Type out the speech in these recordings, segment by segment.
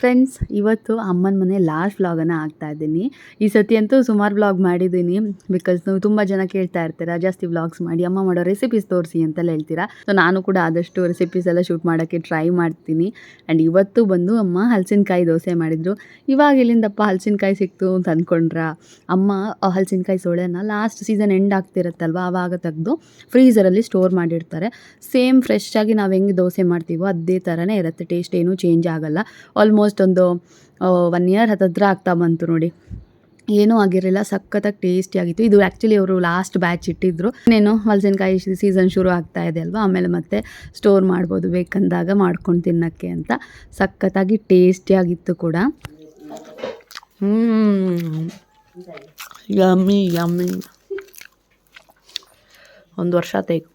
Friends ಇವತ್ತು ಅಮ್ಮನ ಮನೆ ಲಾಸ್ಟ್ ವ್ಲಾಗನ್ನು ಆಗ್ತಾ ಇದ್ದೀನಿ. ಈ ಸತಿ ಅಂತೂ ಸುಮಾರು ವ್ಲಾಗ್ ಮಾಡಿದ್ದೀನಿ ಬಿಕಾಸ್ ನೀವು ತುಂಬ ಜನ ಕೇಳ್ತಾ ಇರ್ತೀರಾ, ಜಾಸ್ತಿ ವ್ಲಾಗ್ಸ್ ಮಾಡಿ, ಅಮ್ಮ ಮಾಡೋ ರೆಸಿಪೀಸ್ ತೋರಿಸಿ ಅಂತೆಲ್ಲ ಹೇಳ್ತೀರಾ. ಸೊ ನಾನು ಕೂಡ ಆದಷ್ಟು ರೆಸಿಪೀಸ್ ಎಲ್ಲ ಶೂಟ್ ಮಾಡೋಕ್ಕೆ ಟ್ರೈ ಮಾಡ್ತೀನಿ. ಆ್ಯಂಡ್ ಇವತ್ತು ಬಂದು ಅಮ್ಮ ಹಲಸಿನಕಾಯಿ ದೋಸೆ ಮಾಡಿದರು. ಇವಾಗ ಇಲ್ಲಿಂದಪ್ಪ ಹಲಸಿನಕಾಯಿ ಸಿಕ್ತು ಅಂತ ಅಂದ್ಕೊಂಡ್ರ ಅಮ್ಮ ಹಲಸಿನಕಾಯಿ ಸೊಳೆನ ಲಾಸ್ಟ್ ಸೀಸನ್ ಎಂಡ್ ಆಗ್ತಿರುತ್ತಲ್ವ ಆವಾಗ ತೆಗೆದು ಫ್ರೀಸರಲ್ಲಿ ಸ್ಟೋರ್ ಮಾಡಿರ್ತಾರೆ. ಸೇಮ್ ಫ್ರೆಶ್ ಆಗಿ ನಾವು ಹೆಂಗೆ ದೋಸೆ ಮಾಡ್ತೀವೋ ಅದೇ ಥರನೇ ಇರುತ್ತೆ ಟೇಸ್ಟ್ ಏನೂ ಚೇಂಜ್ ಆಗಲ್ಲ. ಆಲ್ಮೋಸ್ಟ್ ಒಂದು ಒನ್ ಇಯರ್ ಹತ್ತಿರ ಆಗ್ತಾ ಬಂತು ನೋಡಿ. ಏನೂ ಆಗಿರಲಿಲ್ಲ, ಸಖತ್ತಾಗಿ ಟೇಸ್ಟಿ ಆಗಿತ್ತು. ಇದು ಆ್ಯಕ್ಚುಲಿ ಅವರು ಲಾಸ್ಟ್ ಬ್ಯಾಚ್ ಇಟ್ಟಿದ್ರು. ಇನ್ನೇನು ಹಲಸಿನಕಾಯಿ ಸೀಸನ್ ಶುರು ಆಗ್ತಾ ಇದೆ ಅಲ್ವಾ? ಆಮೇಲೆ ಮತ್ತೆ ಸ್ಟೋರ್ ಮಾಡ್ಬೋದು, ಬೇಕಂದಾಗ ಮಾಡ್ಕೊಂಡು ತಿನ್ನೋಕ್ಕೆ ಅಂತ. ಸಖತ್ತಾಗಿ ಟೇಸ್ಟಿಯಾಗಿತ್ತು ಕೂಡ. Yummy yummy. ಒಂದು ವರ್ಷ ತೆಗ್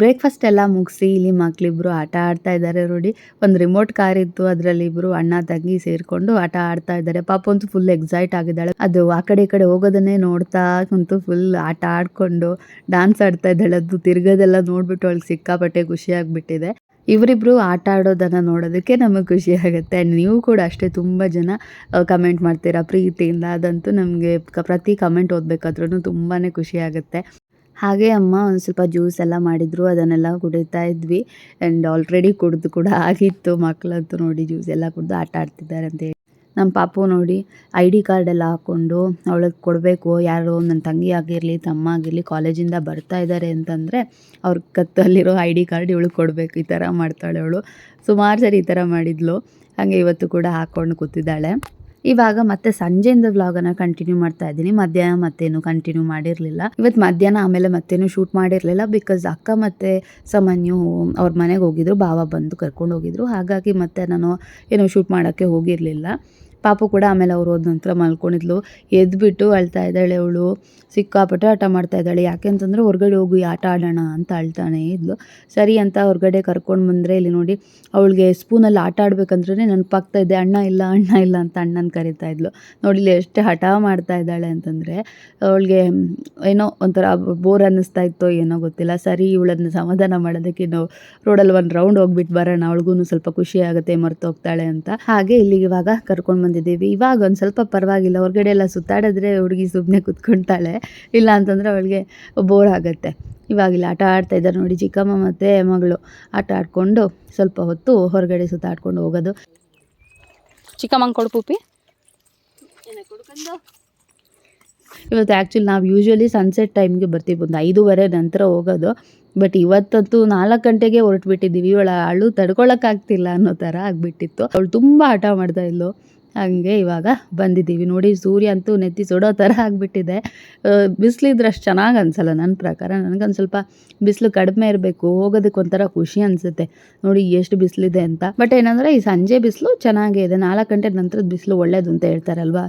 ಬ್ರೇಕ್ಫಾಸ್ಟ್ ಎಲ್ಲ ಮುಗಿಸಿ ಇಲ್ಲಿ ಮಕ್ಕಳಿಬ್ರು ಆಟ ಆಡ್ತಾ ಇದ್ದಾರೆ ರೋಡಿ ಒಂದು ರಿಮೋಟ್ ಕಾರ್ ಇತ್ತು, ಅದರಲ್ಲಿ ಇಬ್ರು ಅಣ್ಣ, ತಂಗಿ ಸೇರಿಕೊಂಡು ಆಟ ಆಡ್ತಾ ಇದ್ದಾರೆ. ಪಾಪ ಅಂತೂ ಫುಲ್ ಎಕ್ಸೈಟ್ ಆಗಿದ್ದಾಳೆ. ಅದು ಆ ಕಡೆ ಈ ಕಡೆ ಹೋಗೋದನ್ನೇ ನೋಡ್ತಾ ಅಂತೂ ಫುಲ್ ಆಟ ಆಡ್ಕೊಂಡು ಡಾನ್ಸ್ ಆಡ್ತಾ ಇದ್ದಾಳೆ. ಅದು ತಿರ್ಗೋದೆಲ್ಲ ನೋಡ್ಬಿಟ್ಟು ಅವಳಿಗೆ ಸಿಕ್ಕಾಪಟ್ಟೆ ಖುಷಿ ಆಗ್ಬಿಟ್ಟಿದೆ. ಇವರಿಬ್ರು ಆಟ ಆಡೋದನ್ನು ನೋಡೋದಕ್ಕೆ ನಮಗೆ ಖುಷಿ ಆಗುತ್ತೆ. ಆ್ಯಂಡ್ ನೀವು ಕೂಡ ಅಷ್ಟೇ ತುಂಬ ಜನ ಕಮೆಂಟ್ ಮಾಡ್ತೀರಾ ಪ್ರೀತಿಯಿಂದ? ಅದಂತೂ ನಮಗೆ ಪ್ರತಿ ಕಮೆಂಟ್ ಓದಬೇಕಾದ್ರೂ ತುಂಬಾ ಖುಷಿ ಆಗುತ್ತೆ. ಹಾಗೆ ಅಮ್ಮ ಒಂದು ಸ್ವಲ್ಪ ಜ್ಯೂಸ್ ಎಲ್ಲ ಮಾಡಿದ್ರು, ಅದನ್ನೆಲ್ಲ ಕುಡಿತಾ ಇದ್ವಿ. ಆ್ಯಂಡ್ ಆಲ್ರೆಡಿ ಕುಡಿದು ಕೂಡ ಆಗಿತ್ತು ಮಕ್ಕಳಂತೂ ನೋಡಿ ಜ್ಯೂಸ್ ಎಲ್ಲ ಕುಡಿದು ಆಟ ಆಡ್ತಿದ್ದಾರೆ ಅಂತ ಹೇಳಿ. ನಮ್ಮ ಪಾಪು ನೋಡಿ ಐ ಡಿ ಕಾರ್ಡ್ ಎಲ್ಲ ಹಾಕ್ಕೊಂಡು ಅವಳಿಗೆ ಕೊಡಬೇಕು, ಯಾರು ನನ್ನ ತಂಗಿ ಆಗಿರಲಿ, ತಮ್ಮ ಆಗಿರಲಿ, ಕಾಲೇಜಿಂದ ಬರ್ತಾ ಇದ್ದಾರೆ ಅಂತಂದರೆ ಅವ್ರ ಕತ್ತಲ್ಲಿರೋ ಐ ಡಿ ಕಾರ್ಡ್ ಇವಳಿಗೆ ಕೊಡಬೇಕು, ಈ ಥರ ಮಾಡ್ತಾಳೆ ಅವಳು. ಸುಮಾರು ಸರಿ ಈ ಥರ ಮಾಡಿದ್ಲು. ಹಾಗೆ ಇವತ್ತು ಕೂಡ ಹಾಕ್ಕೊಂಡು ಕೂತಿದ್ದಾಳೆ. ಇವಾಗ ಮತ್ತೆ ಸಂಜೆಯಿಂದ ವ್ಲಾಗನ್ನು ಕಂಟಿನ್ಯೂ ಮಾಡ್ತಾ ಇದ್ದೀನಿ. ಮಧ್ಯಾಹ್ನ ಮತ್ತೇನು ಕಂಟಿನ್ಯೂ ಮಾಡಿರಲಿಲ್ಲ. ಇವತ್ತು ಮಧ್ಯಾಹ್ನ ಆಮೇಲೆ ಮತ್ತೇನು ಶೂಟ್ ಮಾಡಿರಲಿಲ್ಲ ಬಿಕಾಸ್ ಅಕ್ಕ ಮತ್ತು ಸಾಮಾನ್ಯ ಅವ್ರ ಮನೆಗೆ ಹೋಗಿದ್ರು ಬಾವ ಬಂದು ಕರ್ಕೊಂಡು ಹೋಗಿದ್ರು. ಹಾಗಾಗಿ ಮತ್ತೆ ನಾನು ಏನು ಶೂಟ್ ಮಾಡೋಕ್ಕೆ ಹೋಗಿರಲಿಲ್ಲ. ಪಾಪು ಕೂಡ ಆಮೇಲೆ ಅವ್ರು ಹೋದ ನಂತರ ಮಲ್ಕೊಂಡಿದ್ಲು. ಎದ್ಬಿಟ್ಟು ಅಳ್ತಾ ಇದ್ದಾಳೆ ಅವಳು. ಸಿಕ್ಕಾಪಟ್ಟೆ ಆಟ ಮಾಡ್ತಾ ಇದ್ದಾಳೆ. ಯಾಕೆ ಅಂತಂದರೆ ಹೊರಗಡೆ ಹೋಗಿ ಆಟ ಆಡೋಣ ಅಂತ ಅಳ್ತಾನೆ ಇದ್ಲು. ಸರಿ ಅಂತ ಹೊರಗಡೆ ಕರ್ಕೊಂಡು ಬಂದರೆ ಇಲ್ಲಿ ನೋಡಿ, ಅವಳಿಗೆ ಸ್ಪೂನಲ್ಲಿ ಆಟ ಆಡ್ಬೇಕಂದ್ರೆ ನೆನಪಾಗ್ತಾ ಇದೆ. ಅಣ್ಣ ಇಲ್ಲ ಅಣ್ಣ ಇಲ್ಲ ಅಂತ ಅಣ್ಣನ ಕರಿತಾ ಇದ್ಲು. ನೋಡಿ ಇಲ್ಲಿ ಎಷ್ಟು ಹಠ ಮಾಡ್ತಾ ಇದ್ದಾಳೆ ಅಂತಂದರೆ, ಅವಳಿಗೆ ಏನೋ ಒಂಥರ ಬೋರ್ ಅನ್ನಿಸ್ತಾ ಇತ್ತೋ ಏನೋ ಗೊತ್ತಿಲ್ಲ. ಸರಿ ಇವಳನ್ನು ಸಮಾಧಾನ ಮಾಡೋದಕ್ಕೆ ನಾವು ರೋಡಲ್ಲಿ ಒಂದು ರೌಂಡ್ ಹೋಗ್ಬಿಟ್ಟು ಬರೋಣ. ಅವಳಿಗೂ ಸ್ವಲ್ಪ ಖುಷಿ ಆಗುತ್ತೆ ಮರ್ತೋಗ್ತಾಳೆ ಅಂತ. ಹಾಗೆ ಇಲ್ಲಿಗೆ ಇವಾಗ ಕರ್ಕೊಂಡು ಬಂದಿದ್ದೀವಿ. ಇವಾಗ ಒಂದು ಸ್ವಲ್ಪ ಪರವಾಗಿಲ್ಲ. ಹೊರಗಡೆ ಎಲ್ಲ ಸುತ್ತಾಡಿದ್ರೆ ಹುಡುಗಿ ಸುಮ್ಮನೆ ಕುತ್ಕೊಳ್ತಾಳೆ ಇಲ್ಲ ಅಂತಂದರೆ ಅವಳಿಗೆ ಬೋರ್ ಆಗುತ್ತೆ. ಇವಾಗಿಲ್ಲ ಆಟ ಆಡ್ತಾ ಇದ್ದಾರೆ ನೋಡಿ ಚಿಕ್ಕಮ್ಮ ಮತ್ತು ಮಗಳು. ಆಟ ಆಡಿಕೊಂಡು ಸ್ವಲ್ಪ ಹೊತ್ತು ಹೊರಗಡೆ ಸುತ್ತಾಡ್ಕೊಂಡು ಹೋಗೋದು. ಚಿಕ್ಕಮ್ಮ ಕೊಡು ಪೂಪಿ. ಇವತ್ತು ಆ್ಯಕ್ಚುಲಿ ನಾವು ಯೂಶ್ವಲಿ ಸನ್ಸೆಟ್ ಟೈಮ್ಗೆ ಬರ್ತೀವಿ. ಒಂದು ಐದೂವರೆ ನಂತರ ಹೋಗೋದು. ಬಟ್ ಇವತ್ತಂತೂ ನಾಲ್ಕು ಗಂಟೆಗೆ ಹೊರಟ್ಬಿಟ್ಟಿದ್ದೀವಿ. ಇವಳ ಅಳು ತಡ್ಕೊಳಕ್ಕಾಗ್ತಿಲ್ಲ ಅನ್ನೋ ಥರ ಆಗಿಬಿಟ್ಟಿತ್ತು. ಅವಳು ತುಂಬ ಆಟ ಮಾಡ್ತಾ ಇದ್ಲು. ಹಾಗೆ ಇವಾಗ ಬಂದಿದ್ದೀವಿ. ನೋಡಿ, ಸೂರ್ಯ ಅಂತೂ ನೆತ್ತಿ ಸುಡೋ ಥರ ಆಗಿಬಿಟ್ಟಿದೆ. ಬಿಸಿಲಿದ್ರೆ ಅಷ್ಟು ಚೆನ್ನಾಗಿ ಅನಿಸಲ್ಲ ನನ್ನ ಪ್ರಕಾರ. ನನಗೊಂದು ಸ್ವಲ್ಪ ಬಿಸಿಲು ಕಡಿಮೆ ಇರಬೇಕು. ಹೋಗೋದಕ್ಕೆ ಒಂಥರ ಖುಷಿ ಅನಿಸುತ್ತೆ. ನೋಡಿ, ಎಷ್ಟು ಬಿಸಿಲಿದೆ ಅಂತ. ಬಟ್ ಏನಂದರೆ, ಈ ಸಂಜೆ ಬಿಸಿಲು ಚೆನ್ನಾಗೇ ಇದೆ. ನಾಲ್ಕು ಗಂಟೆ ನಂತರದ ಬಿಸಿಲು ಒಳ್ಳೇದು ಅಂತ ಹೇಳ್ತಾರಲ್ವ?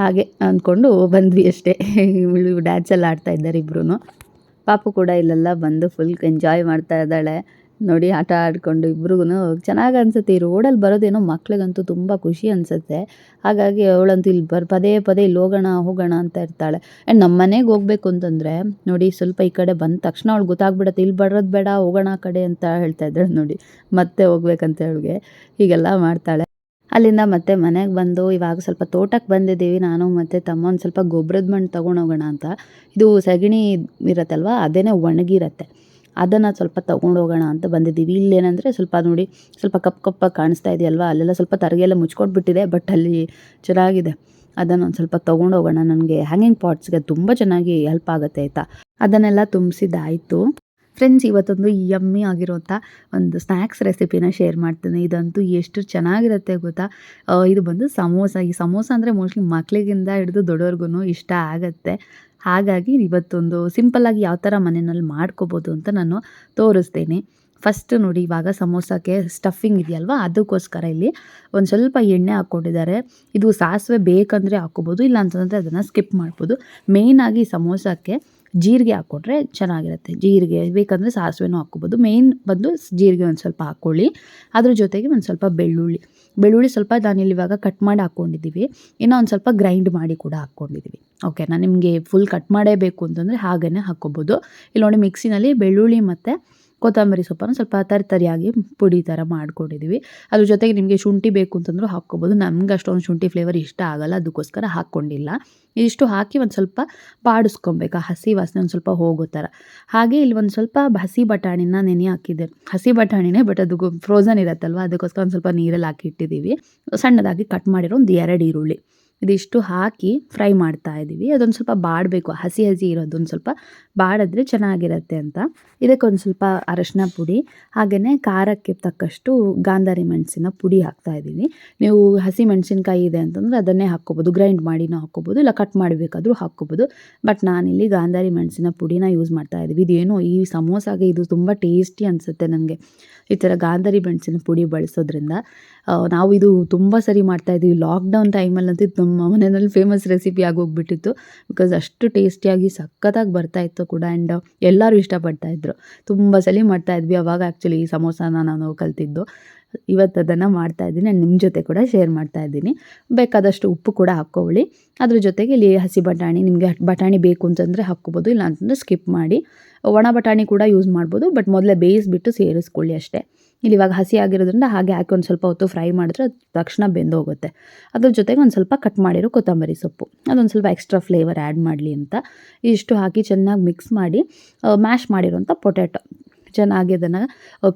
ಹಾಗೆ ಅಂದ್ಕೊಂಡು ಬಂದ್ವಿ ಅಷ್ಟೇ. ಡ್ಯಾನ್ಸೆಲ್ಲ ಆಡ್ತಾ ಇದ್ದಾರೆ ಇಬ್ಬರೂ ಪಾಪು ಕೂಡ ಇಲ್ಲೆಲ್ಲ ಬಂದು ಫುಲ್ ಎಂಜಾಯ್ ಮಾಡ್ತಾ ಇದ್ದಾಳೆ. ನೋಡಿ ಆಟ ಆಡಿಕೊಂಡು ಇಬ್ರಿಗೂ ಚೆನ್ನಾಗಿ ಅನಿಸುತ್ತೆ. ಈ ರೋಡಲ್ಲಿ ಬರೋದೇನೋ ಮಕ್ಳಿಗಂತೂ ತುಂಬ ಖುಷಿ ಅನಿಸುತ್ತೆ. ಹಾಗಾಗಿ ಅವಳಂತೂ ಇಲ್ಲಿ ಬರ್, ಪದೇ ಪದೇ ಇಲ್ಲಿ ಹೋಗೋಣ ಹೋಗೋಣ ಅಂತ ಇರ್ತಾಳೆ. ಆ್ಯಂಡ್ ನಮ್ಮ ಮನೆಗೆ ಹೋಗ್ಬೇಕು ಅಂತಂದರೆ, ನೋಡಿ ಸ್ವಲ್ಪ ಈ ಕಡೆ ಬಂದ ತಕ್ಷಣ ಅವಳು ಗೊತ್ತಾಗ್ಬಿಡುತ್ತೆ ಇಲ್ಲಿ ಬರೋದು ಬೇಡ, ಹೋಗೋಣ ಕಡೆ ಅಂತ ಹೇಳ್ತಾ ಇದ್ದಾಳೆ ನೋಡಿ. ಮತ್ತೆ ಹೋಗ್ಬೇಕಂತ ಅವಳಿಗೆ. ಹೀಗೆಲ್ಲ ಮಾಡ್ತಾಳೆ. ಅಲ್ಲಿಂದ ಮತ್ತೆ ಮನೆಗೆ ಬಂದು ಇವಾಗ ಸ್ವಲ್ಪ ತೋಟಕ್ಕೆ ಬಂದಿದ್ದೀವಿ. ನಾನು ಮತ್ತು ತಮ್ಮ ಒಂದು ಸ್ವಲ್ಪ ಗೊಬ್ಬರದ ಮಣ್ಣು ತೊಗೊಂಡೋಗೋಣ ಅಂತ. ಇದು ಸಗಣಿ ಇರತ್ತಲ್ವ ಅದೇ ಒಣಗಿರತ್ತೆ. ಅದನ್ನು ಸ್ವಲ್ಪ ತೊಗೊಂಡು ಹೋಗೋಣ ಅಂತ ಬಂದಿದ್ದೀವಿ. ಇಲ್ಲೇನಂದರೆ ಸ್ವಲ್ಪ ನೋಡಿ ಸ್ವಲ್ಪ ಕಪ್ಪು ಕಪ್ಪಾಗಿ ಕಾಣಿಸ್ತಾ ಇದೆಯಲ್ವಾ? ಅಲ್ಲೆಲ್ಲ ಸ್ವಲ್ಪ ತರಗೆಲ್ಲ ಮುಚ್ಕೊಟ್ಬಿಟ್ಟಿದೆ ಬಟ್ ಅಲ್ಲಿ ಚೆನ್ನಾಗಿದೆ. ಅದನ್ನು ಒಂದು ಸ್ವಲ್ಪ ತೊಗೊಂಡು ಹೋಗೋಣ. ನನಗೆ ಹ್ಯಾಂಗಿಂಗ್ ಪಾಟ್ಸ್ಗೆ ತುಂಬ ಚೆನ್ನಾಗಿ ಹೆಲ್ಪ್ ಆಗುತ್ತೆ ಆಯಿತಾ? ಅದನ್ನೆಲ್ಲ ತುಂಬಿಸಿದ್ದಾಯಿತು. ಫ್ರೆಂಡ್ಸ್ ಇವತ್ತೊಂದು ಯಮ್ಮಿ ಆಗಿರೋಂಥ ಒಂದು ಸ್ನ್ಯಾಕ್ಸ್ ರೆಸಿಪಿನ ಶೇರ್ ಮಾಡ್ತೀನಿ. ಇದಂತೂ ಎಷ್ಟು ಚೆನ್ನಾಗಿರುತ್ತೆ ಗೊತ್ತಾ? ಇದು ಬಂದು ಸಮೋಸ. ಈ ಸಮೋಸ ಅಂದರೆ ಮೋಸ್ಟ್ಲಿ ಮಕ್ಕಳಿಗಿಂದ ಹಿಡಿದು ದೊಡ್ಡವ್ರಿಗೂ ಇಷ್ಟ ಆಗುತ್ತೆ. ಹಾಗಾಗಿ ಇವತ್ತೊಂದು ಸಿಂಪಲ್ಲಾಗಿ ಯಾವ ಥರ ಮನೆಯಲ್ಲಿ ಮಾಡ್ಕೋಬೋದು ಅಂತ ನಾನು ತೋರಿಸ್ತೀನಿ. ಫಸ್ಟ್ ನೋಡಿ, ಇವಾಗ ಸಮೋಸಕ್ಕೆ ಸ್ಟಫಿಂಗ್ ಇದೆಯಲ್ವ? ಅದಕ್ಕೋಸ್ಕರ ಇಲ್ಲಿ ಒಂದು ಸ್ವಲ್ಪ ಎಣ್ಣೆ ಹಾಕ್ಕೊಂಡಿದ್ದಾರೆ. ಇದು ಸಾಸಿವೆ ಬೇಕಂದರೆ ಹಾಕ್ಕೋಬೋದು ಇಲ್ಲ ಅಂತಂದರೆ ಅದನ್ನು ಸ್ಕಿಪ್ ಮಾಡ್ಬೋದು. ಮೇಯ್ನಾಗಿ ಸಮೋಸಕ್ಕೆ ಜೀರಿಗೆ ಹಾಕ್ಕೊಟ್ರೆ ಚೆನ್ನಾಗಿರುತ್ತೆ. ಜೀರಿಗೆ ಬೇಕಂದರೆ ಸಾಸಿವೆನೂ ಹಾಕ್ಕೋಬೋದು. ಮೇಯ್ನ್ ಬಂದು ಜೀರಿಗೆ ಒಂದು ಸ್ವಲ್ಪ ಹಾಕ್ಕೊಳ್ಳಿ. ಅದ್ರ ಜೊತೆಗೆ ಒಂದು ಸ್ವಲ್ಪ ಬೆಳ್ಳುಳ್ಳಿ. ಬೆಳ್ಳುಳ್ಳಿ ಸ್ವಲ್ಪ ನಾನಿಲ್ಲಿ ಇವಾಗ ಕಟ್ ಮಾಡಿ ಹಾಕ್ಕೊಂಡಿದ್ದೀವಿ ಇನ್ನೂ ಒಂದು ಸ್ವಲ್ಪ ಗ್ರೈಂಡ್ ಮಾಡಿ ಕೂಡ ಹಾಕ್ಕೊಂಡಿದ್ದೀವಿ ಓಕೆನಾ ನಿಮಗೆ ಫುಲ್ ಕಟ್ ಮಾಡೇ ಬೇಕು ಅಂತಂದರೆ ಹಾಗೇ ಹಾಕ್ಕೊಬೋದು. ಇಲ್ಲಿ ನೋಡಿ ಮಿಕ್ಸಿನಲ್ಲಿ ಬೆಳ್ಳುಳ್ಳಿ ಮತ್ತು ಕೊತ್ತಂಬರಿ ಸೊಪ್ಪನ್ನು ಸ್ವಲ್ಪ ತರಿತರಿಯಾಗಿ ಪುಡಿ ಥರ ಮಾಡ್ಕೊಂಡಿದ್ದೀವಿ. ಅದ್ರ ಜೊತೆಗೆ ನಿಮಗೆ ಶುಂಠಿ ಬೇಕು ಅಂತಂದ್ರೂ ಹಾಕ್ಕೊಬೋದು. ನಮ್ಗೆ ಅಷ್ಟೊಂದು ಶುಂಠಿ ಫ್ಲೇವರ್ ಇಷ್ಟ ಆಗಲ್ಲ, ಅದಕ್ಕೋಸ್ಕರ ಹಾಕ್ಕೊಂಡಿಲ್ಲ. ಇದಿಷ್ಟು ಹಾಕಿ ಒಂದು ಸ್ವಲ್ಪ ಬಾಡಿಸ್ಕೊಬೇಕು ಹಸಿ ವಾಸನೆ ಒಂದು ಸ್ವಲ್ಪ ಹೋಗೋ ಥರ. ಹಾಗೆ ಇಲ್ಲಿ ಒಂದು ಸ್ವಲ್ಪ ಹಸಿ ಬಟಾಣಿನ ನೆನೆ ಹಾಕಿದ್ದೆ ಹಸಿ ಬಟಾಣಿನೇ ಬಟ್ ಅದು ಫ್ರೋಝನ್ ಇರುತ್ತಲ್ವ, ಅದಕ್ಕೋಸ್ಕರ ಒಂದು ಸ್ವಲ್ಪ ನೀರಲ್ಲಿ ಹಾಕಿ ಇಟ್ಟಿದ್ದೀವಿ. ಸಣ್ಣದಾಗಿ ಕಟ್ ಮಾಡಿರೋ ಒಂದು ಎರಡು ಈರುಳ್ಳಿ. ಇದಿಷ್ಟು ಹಾಕಿ ಫ್ರೈ ಮಾಡ್ತಾ ಇದ್ದೀವಿ. ಅದೊಂದು ಸ್ವಲ್ಪ ಬಾಡಬೇಕು. ಹಸಿ ಹಸಿ ಇರೋದೊಂದು ಸ್ವಲ್ಪ ಬಾಡಿದ್ರೆ ಚೆನ್ನಾಗಿರುತ್ತೆ ಅಂತ. ಇದಕ್ಕೊಂದು ಸ್ವಲ್ಪ ಅರಶಿನ ಪುಡಿ ಹಾಗೆಯೇ ಖಾರಕ್ಕೆ ತಕ್ಕಷ್ಟು ಗಾಂಧಾರಿ ಮೆಣಸಿನ ಪುಡಿ ಹಾಕ್ತಾ ಇದ್ದೀನಿ ನೀವು ಹಸಿ ಮೆಣಸಿನ್ಕಾಯಿ ಇದೆ ಅಂತಂದರೆ ಅದನ್ನೇ ಹಾಕ್ಕೋಬೋದು. ಗ್ರೈಂಡ್ ಮಾಡಿನೂ ಹಾಕ್ಕೋಬೋದು, ಇಲ್ಲ ಕಟ್ ಮಾಡಬೇಕಾದ್ರೂ ಹಾಕ್ಕೋಬೋದು. ಬಟ್ ನಾನಿಲ್ಲಿ ಗಾಂಧಾರಿ ಮೆಣಸಿನ ಪುಡಿನ ಯೂಸ್ ಮಾಡ್ತಾ ಇದ್ದೀವಿ. ಇದೇನೋ ಈ ಸಮೋಸಾಗೆ ಇದು ತುಂಬ ಟೇಸ್ಟಿ ಅನಿಸುತ್ತೆ ನನಗೆ. ಈ ಥರ ಗಾಂಧಾರಿ ಮೆಣಸಿನ ಪುಡಿ ಬಳಸೋದ್ರಿಂದ ನಾವು ಇದು ತುಂಬ ಸರಿ ಮಾಡ್ತಾಯಿದ್ವಿ ಲಾಕ್ಡೌನ್ ಟೈಮಲ್ಲಂತೂ ಇದು ನಮ್ಮ ಮನೆಯಲ್ಲಿ ಫೇಮಸ್ ರೆಸಿಪಿ ಆಗೋಗ್ಬಿಟ್ಟಿತ್ತು. ಬಿಕಾಸ್ ಅಷ್ಟು ಟೇಸ್ಟಿಯಾಗಿ ಸಖತ್ತಾಗಿ ಬರ್ತಾಯಿತ್ತು ಕೂಡ ಆ್ಯಂಡ್ ಎಲ್ಲರೂ ಇಷ್ಟಪಡ್ತಾಯಿದ್ರು ತುಂಬ ಸಲ ಮಾಡ್ತಾಯಿದ್ವಿ ಅವಾಗ ಆ್ಯಕ್ಚುಲಿ ಸಮೋಸಾನ ನಾನು ಕಲ್ತಿದ್ದು. ಇವತ್ತು ಅದನ್ನು ಮಾಡ್ತಾಯಿದ್ದೀನಿ ಆ್ಯಂಡ್ ನಿಮ್ಮ ಜೊತೆ ಕೂಡ ಶೇರ್ ಮಾಡ್ತಾಯಿದ್ದೀನಿ ಬೇಕಾದಷ್ಟು ಉಪ್ಪು ಕೂಡ ಹಾಕ್ಕೊಳ್ಳಿ ಅದ್ರ ಜೊತೆಗೆ ಇಲ್ಲಿ ಹಸಿ ಬಟಾಣಿ. ನಿಮಗೆ ಬಟಾಣಿ ಬೇಕು ಅಂತಂದರೆ ಹಾಕ್ಕೋಬೋದು. ಇಲ್ಲ ಅಂತಂದರೆ ಸ್ಕಿಪ್ ಮಾಡಿ. ಒಣ ಬಟಾಣಿ ಕೂಡ ಯೂಸ್ ಮಾಡ್ಬೋದು. ಬಟ್ ಮೊದಲೇ ಬೇಯಿಸ್ಬಿಟ್ಟು ಸೇರಿಸ್ಕೊಳ್ಳಿ ಅಷ್ಟೇ. ಇಲ್ಲಿ ಇವಾಗ ಹಸಿ ಆಗಿರೋದ್ರಿಂದ ಹಾಗೆ ಹಾಕಿ ಒಂದು ಸ್ವಲ್ಪ ಹೊತ್ತು ಫ್ರೈ ಮಾಡಿದ್ರೆ ತಕ್ಷಣ ಬೆಂದೋಗುತ್ತೆ. ಅದ್ರ ಜೊತೆಗೆ ಒಂದು ಸ್ವಲ್ಪ ಕಟ್ ಮಾಡಿರೋ ಕೊತ್ತಂಬರಿ ಸೊಪ್ಪು. ಅದೊಂದು ಸ್ವಲ್ಪ ಎಕ್ಸ್ಟ್ರಾ ಫ್ಲೇವರ್ ಆ್ಯಡ್ ಮಾಡಲಿ ಅಂತ. ಇಷ್ಟು ಹಾಕಿ ಚೆನ್ನಾಗಿ ಮಿಕ್ಸ್ ಮಾಡಿ ಮ್ಯಾಶ್ ಮಾಡಿರೋಂಥ ಪೊಟ್ಯಾಟೊ ಚೆನ್ನಾಗಿ ಅದನ್ನು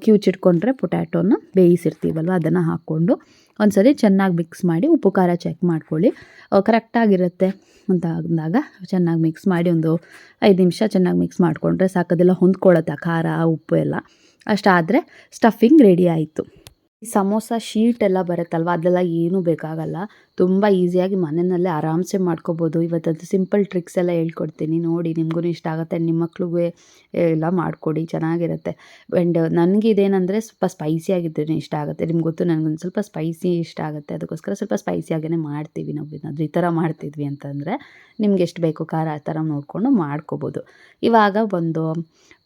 ಕ್ಯೂಚಿಟ್ಕೊಂಡ್ರೆ ಪೊಟ್ಯಾಟೋನ ಬೇಯಿಸಿರ್ತೀವಲ್ವ ಅದನ್ನು ಹಾಕ್ಕೊಂಡು. ಒಂದು ಸರಿ ಚೆನ್ನಾಗಿ ಮಿಕ್ಸ್ ಮಾಡಿ, ಉಪ್ಪು ಖಾರ ಚೆಕ್ ಮಾಡ್ಕೊಳ್ಳಿ. ಕರೆಕ್ಟಾಗಿರುತ್ತೆ ಅಂತ ಅಂದಾಗ ಚೆನ್ನಾಗಿ ಮಿಕ್ಸ್ ಮಾಡಿ ಒಂದು ಐದು ನಿಮಿಷ ಚೆನ್ನಾಗಿ ಮಿಕ್ಸ್ ಮಾಡಿಕೊಂಡ್ರೆ ಸಾಕದೆಲ್ಲ ಹೊಂದ್ಕೊಳ್ಳುತ್ತೆ ಖಾರ ಉಪ್ಪು ಎಲ್ಲ. ಅಷ್ಟಾದರೆ ಸ್ಟಫಿಂಗ್ ರೆಡಿ ಆಯಿತು. ಈ ಸಮೋಸ ಶೀಟ್ ಎಲ್ಲ ಬರುತ್ತಲ್ವ? ಅದೆಲ್ಲ ಏನೂ ಬೇಕಾಗಲ್ಲ. ತುಂಬ ಈಸಿಯಾಗಿ ಮನೆಯಲ್ಲೇ ಆರಾಮ್ಸೆ ಮಾಡ್ಕೊಬೋದು. ಇವತ್ತದು ಸಿಂಪಲ್ ಟ್ರಿಕ್ಸ್ ಎಲ್ಲ ಹೇಳ್ಕೊಡ್ತೀನಿ. ನೋಡಿ ನಿಮಗೂ ಇಷ್ಟ ಆಗುತ್ತೆ, ನಿಮ್ಮ ಮಕ್ಳಿಗೂ ಎಲ್ಲ ಮಾಡಿಕೊಡಿ, ಚೆನ್ನಾಗಿರುತ್ತೆ. ಆ್ಯಂಡ್ ನನಗೆ ಇದೇನಂದರೆ ಸ್ವಲ್ಪ ಸ್ಪೈಸಿ ಇಷ್ಟ ಆಗುತ್ತೆ. ನಿಮ್ಗೆ ಗೊತ್ತು, ನನಗೊಂದು ಸ್ವಲ್ಪ ಸ್ಪೈಸಿ ಇಷ್ಟ ಆಗುತ್ತೆ. ಅದಕ್ಕೋಸ್ಕರ ಸ್ವಲ್ಪ ಸ್ಪೈಸಿಯಾಗೇ ಮಾಡ್ತೀವಿ ನಾವು. ಏನಾದರೂ ಈ ಥರ ಮಾಡ್ತಿದ್ವಿ ಅಂತಂದರೆ ನಿಮ್ಗೆ ಎಷ್ಟು ಬೇಕು ಖಾರ ಆ ಥರ ನೋಡಿಕೊಂಡು ಮಾಡ್ಕೋಬೋದು. ಇವಾಗ ಒಂದು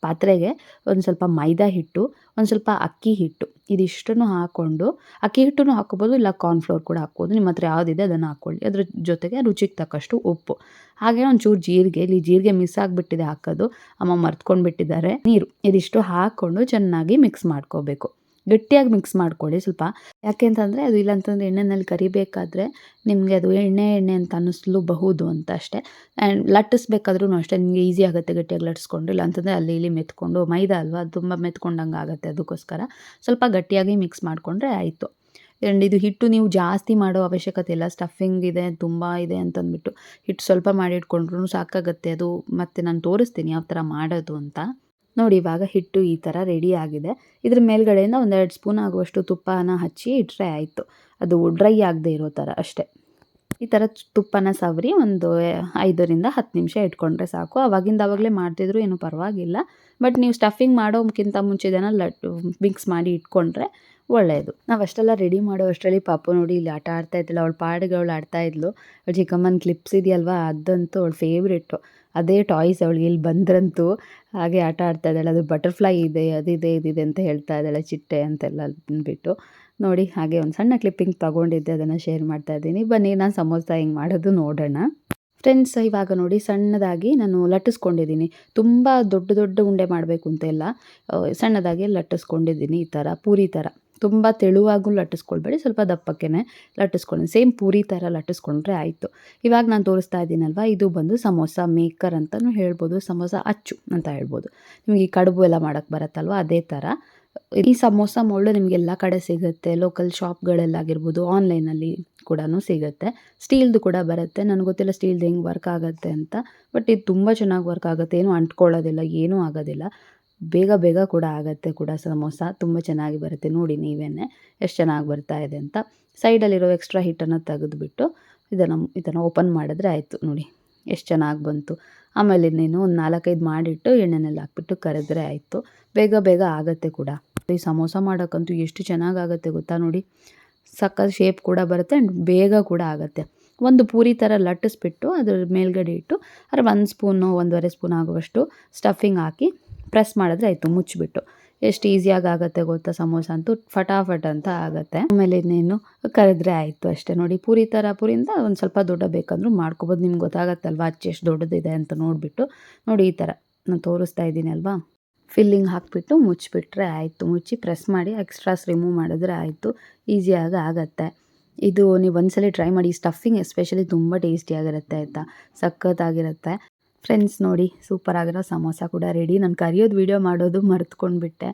ಪಾತ್ರೆಗೆ ಒಂದು ಸ್ವಲ್ಪ ಮೈದಾ ಹಿಟ್ಟು, ಒಂದು ಸ್ವಲ್ಪ ಅಕ್ಕಿ ಹಿಟ್ಟು, ಇದಿಷ್ಟನ್ನು ಹಾಕ್ಕೊಂಡು, ಅಕ್ಕಿ ಹಿಟ್ಟನ್ನು ಹಾಕ್ಕೋಬೋದು ಇಲ್ಲ ಕಾರ್ನ್ಫ್ಲೋರ್ ಕೂಡ ಹಾಕ್ಬೋದು. ನಿಮ್ಮ ಹತ್ರ ಯಾವುದಿದೆ ಅದನ್ನು ಹಾಕ್ಕೊಳ್ಳಿ ಅದ್ರ ಜೊತೆಗೆ ರುಚಿಗೆ ತಕ್ಕಷ್ಟು ಉಪ್ಪು. ಹಾಗೆ ಒಂಚೂರು ಜೀರಿಗೆ ಇಲ್ಲಿ ಜೀರಿಗೆ ಮಿಸ್ ಆಗಿಬಿಟ್ಟಿದೆ ಹಾಕೋದು. ಅಮ್ಮ ಮರ್ತ್ಕೊಂಡು ಬಿಟ್ಟಿದ್ದಾರೆ ನೀರು ಇದಿಷ್ಟು ಹಾಕ್ಕೊಂಡು ಚೆನ್ನಾಗಿ ಮಿಕ್ಸ್ ಮಾಡ್ಕೋಬೇಕು. ಗಟ್ಟಿಯಾಗಿ ಮಿಕ್ಸ್ ಮಾಡ್ಕೊಳ್ಳಿ ಸ್ವಲ್ಪ. ಯಾಕೆ ಅಂತಂದರೆ ಅದು ಇಲ್ಲಾಂತಂದರೆ ಎಣ್ಣೆನಲ್ಲಿ ಕರಿಬೇಕಾದ್ರೆ ನಿಮಗೆ ಅದು ಎಣ್ಣೆ ಎಣ್ಣೆ ಅಂತ ಅನ್ನಿಸ್ಲೂಬಹುದು ಅಂತ ಅಷ್ಟೇ. ಆ್ಯಂಡ್ ಲಟ್ಟಿಸ್ಬೇಕಾದ್ರೂ ಅಷ್ಟೇ. ನಿಮಗೆ ಈಸಿ ಆಗುತ್ತೆ ಗಟ್ಟಿಯಾಗಿ ಲಟ್ಟಿಸ್ಕೊಂಡು. ಇಲ್ಲ ಅಂತಂದರೆ ಅಲ್ಲಿ ಇಲ್ಲಿ ಮೆತ್ಕೊಂಡು, ಮೈದಾ ಅಲ್ವಾ ತುಂಬ ಮೆತ್ಕೊಂಡಂಗೆ ಆಗುತ್ತೆ ಅದಕ್ಕೋಸ್ಕರ. ಸ್ವಲ್ಪ ಗಟ್ಟಿಯಾಗಿ ಮಿಕ್ಸ್ ಮಾಡಿಕೊಂಡ್ರೆ ಆಯಿತು. ಆ್ಯಂಡ್ ಇದು ಹಿಟ್ಟು ನೀವು ಜಾಸ್ತಿ ಮಾಡೋ ಅವಶ್ಯಕತೆ ಇಲ್ಲ. ಸ್ಟಫಿಂಗ್ ಇದೆ, ತುಂಬ ಇದೆ ಅಂತಂದ್ಬಿಟ್ಟು ಹಿಟ್ಟು ಸ್ವಲ್ಪ ಮಾಡಿ ಇಟ್ಕೊಂಡ್ರೂ ಸಾಕಾಗುತ್ತೆ. ಅದು ಮತ್ತು ನಾನು ತೋರಿಸ್ತೀನಿ ಯಾವ ಥರ ಮಾಡೋದು ಅಂತ. ನೋಡಿ, ಇವಾಗ ಹಿಟ್ಟು ಈ ಥರ ರೆಡಿ ಆಗಿದೆ. ಇದ್ರ ಮೇಲ್ಗಡೆಯಿಂದ ಒಂದೆರಡು ಸ್ಪೂನ್ ಆಗುವಷ್ಟು ತುಪ್ಪನ ಹಚ್ಚಿ ಇಟ್ಟರೆ ಆಯಿತು. ಅದು ಡ್ರೈ ಆಗದೆ ಇರೋ ಥರ ಅಷ್ಟೇ. ಈ ಥರ ತುಪ್ಪನ ಸವರಿ ಒಂದು ಐದರಿಂದ ಹತ್ತು ನಿಮಿಷ ಇಟ್ಕೊಂಡ್ರೆ ಸಾಕು. ಅವಾಗಿಂದ ಅವಾಗಲೇ ಮಾಡ್ತಿದ್ರು ಏನೂ ಪರವಾಗಿಲ್ಲ. ಬಟ್ ನೀವು ಸ್ಟಫಿಂಗ್ ಮಾಡೋಕ್ಕಿಂತ ಮುಂಚೆ ಇದನ್ನು ಲಟ್ ಮಿಕ್ಸ್ ಮಾಡಿ ಇಟ್ಕೊಂಡ್ರೆ ಒಳ್ಳೆಯದು. ನಾವು ಅಷ್ಟೆಲ್ಲ ರೆಡಿ ಮಾಡೋ ಅಷ್ಟರಲ್ಲಿ ಪಾಪು ನೋಡಿ ಇಲ್ಲಿ ಆಟ ಆಡ್ತಾ ಇದ್ದಿಲ್ಲ ಅವಳು ಪಾಡಿಗೆ ಅವಳು ಆಡ್ತಾ ಇದ್ಲು. ಅವಳು ಚಿಕ್ಕಮ್ಮನ ಕ್ಲಿಪ್ಸ್ ಇದೆಯಲ್ವಾ? ಅದಂತೂ ಅವಳು ಫೇವ್ರೇಟು ಅದೇ ಟಾಯ್ಸ್ ಅವಳಿಗೆ ಇಲ್ಲಿ ಬಂದ್ರಂತೂ ಹಾಗೆ ಆಟ ಆಡ್ತಾ ಇದ್ದಾಳೆ. ಅದು ಬಟರ್ಫ್ಲೈ ಇದೆ ಅದಿದೆ ಇದಿದೆ ಅಂತ ಹೇಳ್ತಾ ಇದ್ದಾಳೆ ಚಿಟ್ಟೆ ಅಂತೆಲ್ಲ ಅಂದ್ಬಿಟ್ಟು. ನೋಡಿ ಹಾಗೆ ಒಂದು ಸಣ್ಣ ಕ್ಲಿಪ್ಪಿಂಗ್ ತೊಗೊಂಡಿದ್ದೆ, ಅದನ್ನು ಶೇರ್ ಮಾಡ್ತಾ ಇದ್ದೀನಿ. ಬನ್ನಿ ನಾನು ಸಮೋಸ ಹಿಂಗೆ ಮಾಡೋದು ನೋಡೋಣ. ಫ್ರೆಂಡ್ಸ್ ಇವಾಗ ನೋಡಿ ಸಣ್ಣದಾಗಿ ನಾನು ಲಟ್ಟಿಸ್ಕೊಂಡಿದ್ದೀನಿ. ತುಂಬ ದೊಡ್ಡ ದೊಡ್ಡ ಉಂಡೆ ಮಾಡಬೇಕು ಅಂತ ಇಲ್ಲ ಸಣ್ಣದಾಗಿ ಲಟ್ಟಿಸ್ಕೊಂಡಿದ್ದೀನಿ ಈ ಥರ ಪೂರಿ ಥರ ತುಂಬ ತೆಳುವಾಗೂ ಲಟ್ಟಿಸ್ಕೊಳ್ಬೇಡಿ, ಸ್ವಲ್ಪ ದಪ್ಪಕ್ಕೇ ಲಟ್ಟಿಸ್ಕೊಳ್ಳಿ. ಸೇಮ್ ಪೂರಿ ಥರ ಲಟ್ಟಿಸ್ಕೊಂಡ್ರೆ ಆಯಿತು. ಇವಾಗ ನಾನು ತೋರಿಸ್ತಾ ಇದ್ದೀನಲ್ವ, ಇದು ಬಂದು ಸಮೋಸ ಮೇಕರ್ ಅಂತಲೂ ಹೇಳ್ಬೋದು, ಸಮೋಸ ಅಚ್ಚು ಅಂತ ಹೇಳ್ಬೋದು. ನಿಮಗೆ ಈ ಕಡುಬು ಎಲ್ಲ ಮಾಡೋಕ್ಕೆ ಬರತ್ತಲ್ವ, ಅದೇ ಥರ ಈ ಸಮೋಸ ಮೊಳ್ಳು ನಿಮಗೆ ಎಲ್ಲ ಕಡೆ ಸಿಗುತ್ತೆ, ಲೋಕಲ್ ಶಾಪ್ಗಳಲ್ಲಾಗಿರ್ಬೋದು, ಆನ್ಲೈನಲ್ಲಿ ಕೂಡ ಸಿಗುತ್ತೆ. ಸ್ಟೀಲ್ದು ಕೂಡ ಬರುತ್ತೆ, ನನಗೆ ಗೊತ್ತಿಲ್ಲ ಸ್ಟೀಲ್ದು ಹೆಂಗೆ ವರ್ಕ್ ಆಗುತ್ತೆ ಅಂತ, ಬಟ್ ಇದು ತುಂಬ ಚೆನ್ನಾಗಿ ವರ್ಕ್ ಆಗುತ್ತೆ, ಏನೂ ಅಂಟ್ಕೊಳ್ಳೋದಿಲ್ಲ, ಏನೂ ಆಗೋದಿಲ್ಲ. ಬೇಗ ಬೇಗ ಕೂಡ ಆಗುತ್ತೆ ಕೂಡ ಸಮೋಸ. ತುಂಬ ಚೆನ್ನಾಗಿ ಬರುತ್ತೆ. ನೋಡಿ ನೀವೇ ಎಷ್ಟು ಚೆನ್ನಾಗಿ ಬರ್ತಾ ಇದೆ ಅಂತ. ಸೈಡಲ್ಲಿರೋ ಎಕ್ಸ್ಟ್ರಾ ಹಿಟ್ಟನ್ನು ತೆಗೆದುಬಿಟ್ಟು ಇದನ್ನು ಇದನ್ನು ಓಪನ್ ಮಾಡಿದ್ರೆ ಆಯಿತು. ನೋಡಿ ಎಷ್ಟು ಚೆನ್ನಾಗಿ ಬಂತು. ಆಮೇಲೆ ಇನ್ನೇನು ಒಂದು ನಾಲ್ಕೈದು ಮಾಡಿಟ್ಟು ಎಣ್ಣೆನಲ್ಲಿ ಹಾಕ್ಬಿಟ್ಟು ಕರೆದ್ರೆ ಆಯಿತು. ಬೇಗ ಬೇಗ ಆಗುತ್ತೆ ಕೂಡ. ಈ ಸಮೋಸ ಮಾಡೋಕ್ಕಂತೂ ಎಷ್ಟು ಚೆನ್ನಾಗಾಗುತ್ತೆ ಗೊತ್ತಾ ನೋಡಿ. ಸಕ್ಕತ್ ಶೇಪ್ ಕೂಡ ಬರುತ್ತೆ ಆ್ಯಂಡ್ ಬೇಗ ಕೂಡ ಆಗುತ್ತೆ. ಒಂದು ಪೂರಿ ಥರ ಲಟ್ಟಿಸ್ಬಿಟ್ಟು ಅದ್ರ ಮೇಲ್ಗಡೆ ಇಟ್ಟು ಅದ್ರ ಒಂದು ಸ್ಪೂನು ಒಂದೂವರೆ ಸ್ಪೂನ್ ಆಗುವಷ್ಟು ಸ್ಟಫಿಂಗ್ ಹಾಕಿ ಪ್ರೆಸ್ ಮಾಡಿದ್ರೆ ಆಯಿತು, ಮುಚ್ಚಿಬಿಟ್ಟು. ಎಷ್ಟು ಈಸಿಯಾಗಿ ಆಗುತ್ತೆ ಗೊತ್ತಾ ಸಮೋಸ ಅಂತೂ ಫಟಾಫಟ್ ಅಂತ ಆಗುತ್ತೆ. ಆಮೇಲೆ ಇನ್ನೇನು, ಕರೆದ್ರೆ ಆಯಿತು ಅಷ್ಟೇ. ನೋಡಿ, ಪೂರಿ ಥರ ಪೂರಿಯಿಂದ ಒಂದು ಸ್ವಲ್ಪ ದೊಡ್ಡ ಬೇಕಂದ್ರೂ ಮಾಡ್ಕೊಬೋದು. ನಿಮ್ಗೆ ಗೊತ್ತಾಗತ್ತಲ್ವಾ ಅಚ್ಚು ಎಷ್ಟು ದೊಡ್ಡದಿದೆ ಅಂತ ನೋಡಿಬಿಟ್ಟು. ನೋಡಿ, ಈ ಥರ ನಾನು ತೋರಿಸ್ತಾ ಇದ್ದೀನಿ ಅಲ್ವಾ? ಫಿಲ್ಲಿಂಗ್ ಹಾಕಿಬಿಟ್ಟು ಮುಚ್ಚಿಬಿಟ್ರೆ ಆಯಿತು. ಮುಚ್ಚಿ ಪ್ರೆಸ್ ಮಾಡಿ ಎಕ್ಸ್ಟ್ರಾಸ್ ರಿಮೂವ್ ಮಾಡಿದ್ರೆ ಆಯಿತು. ಈಸಿಯಾಗಿ ಆಗುತ್ತೆ. ಇದು ನೀವು ಒಂದ್ಸಲಿ ಟ್ರೈ ಮಾಡಿ. ಸ್ಟಫಿಂಗ್ ಎಸ್ಪೆಷಲಿ ತುಂಬ ಟೇಸ್ಟಿಯಾಗಿರುತ್ತೆ ಆಯಿತಾ? ಸಖತ್ತಾಗಿರುತ್ತೆ. ಫ್ರೆಂಡ್ಸ್ ನೋಡಿ ಸೂಪರ್ ಆಗಿರೋ ಸಮೋಸ ಕೂಡ ರೆಡಿ ನಾನು ಕರಿಯೋದು ವೀಡಿಯೋ ಮಾಡೋದು ಮರ್ತ್ಕೊಂಡ್ಬಿಟ್ಟೆ.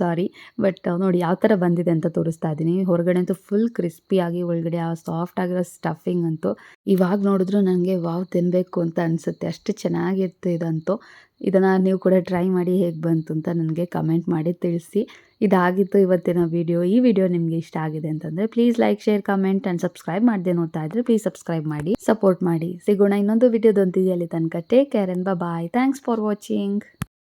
ಸಾರಿ ಬಟ್ ನೋಡಿ ಯಾವ ಥರ ಬಂದಿದೆ ಅಂತ ತೋರಿಸ್ತಾ ಇದ್ದೀನಿ ಹೊರಗಡೆ ಅಂತೂ ಫುಲ್ ಕ್ರಿಸ್ಪಿಯಾಗಿ ಒಳಗಡೆ ಆ ಸಾಫ್ಟ್ ಆಗಿರೋ ಸ್ಟಫಿಂಗ್ ಅಂತೂ ಇವಾಗ ನೋಡಿದ್ರು ನನಗೆ ವಾವ್ ತಿನ್ನಬೇಕು ಅಂತ ಅನಿಸುತ್ತೆ. ಅಷ್ಟು ಚೆನ್ನಾಗಿತ್ತು ಇದಂತೂ. ಇದನ್ನು ನೀವು ಕೂಡ ಟ್ರೈ ಮಾಡಿ ಹೇಗೆ ಬಂತು ಅಂತ ನನಗೆ ಕಮೆಂಟ್ ಮಾಡಿ ತಿಳಿಸಿ. ಇದಾಗಿತ್ತು ಇವತ್ತಿನ ವಿಡಿಯೋ ಈ ವಿಡಿಯೋ ನಿಮಗೆ ಇಷ್ಟ ಆಗಿದೆ ಅಂತಂದ್ರೆ please like share comment and subscribe ಮಾಡದೆ ನೋಡ್ತಾ ಇದ್ರೆ ಪ್ಲೀಸ್ ಸಬ್ಸ್ಕ್ರೈಬ್ ಮಾಡಿ ಸಪೋರ್ಟ್ ಮಾಡಿ. ಸಿಗೋಣ ಇನ್ನೊಂದು ವಿಡಿಯೋದೊಂದಿದೆಯಲ್ಲಿ ತನಕ take care and bye thanks for watching